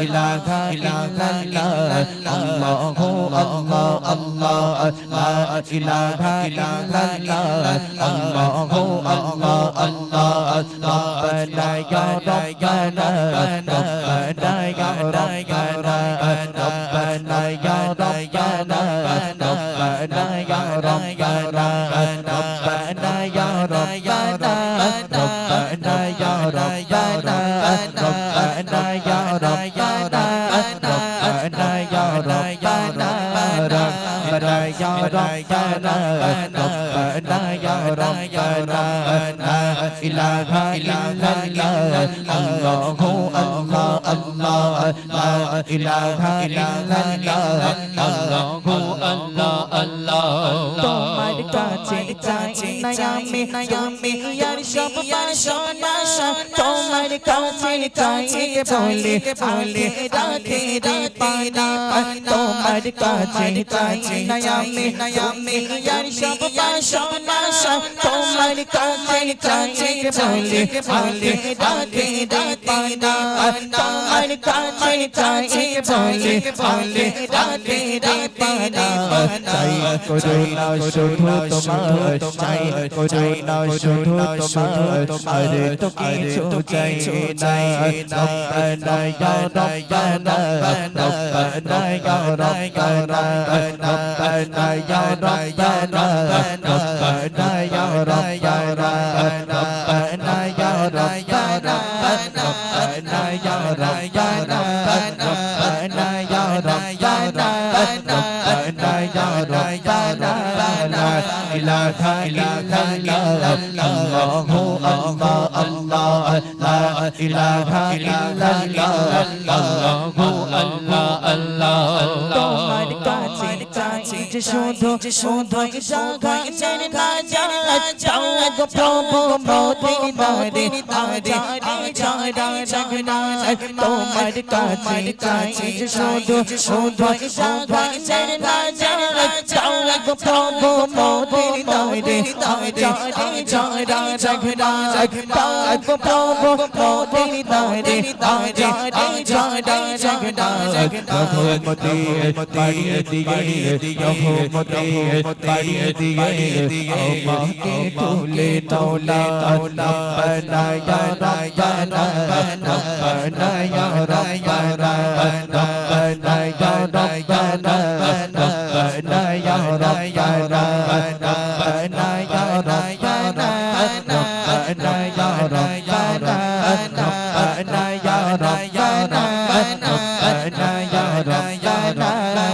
إله إلا الله الله الله الله لا إله إلا الله الله الله الله ربنا يا ربنا ربنا يا ربنا ربنا يا ربنا ربنا يا ربنا ربنا يا ربنا ربنا يا ربنا ربنا ربنا ربنا يا ربنا لا إله إلا الله الله الله الله لا إله إلا الله الله الله الله তোমার কাছে চাচি নায়ামি নায়ামি ইয়ার সব বাসনা তোমার কাছে চাই বলে বলে রাধে রাধে তোমার কাছে চাচি নায়ামি নায়ামি ইয়ার সব বাসনা তোমার কাছে চাই বলে বলে রাধে রাধে তোমার কাছে চাই বলে বলে চাই শুধু তোমার চাই করুণা শুধু তোমার আরে তো কিছু চাই না রব্বানা ইয়া রব্বানা الله الله لا إله إلا الله শুধু শুধু জাগাই চেন না জানা গো প্রভু মদিনারে আজা আজা রাজনায় তোমার কাছে কাছে শুধু শুধু সবাই জানা জানা চাও গো প্রভু মদিনারে আজা আজা রাজনায় তোমার গো প্রভু মদিনারে আজা আজা রাজনায় রহমতে পাড়িয়ে দিয়ে রহমতে পাড়িয়ে দিয়ে আমাকে তোল لے مولا ربنا یا ربنا ربنا یا ربنا ربنا یا ربنا ربنا یا ربنا ربنا یا ربنا ربنا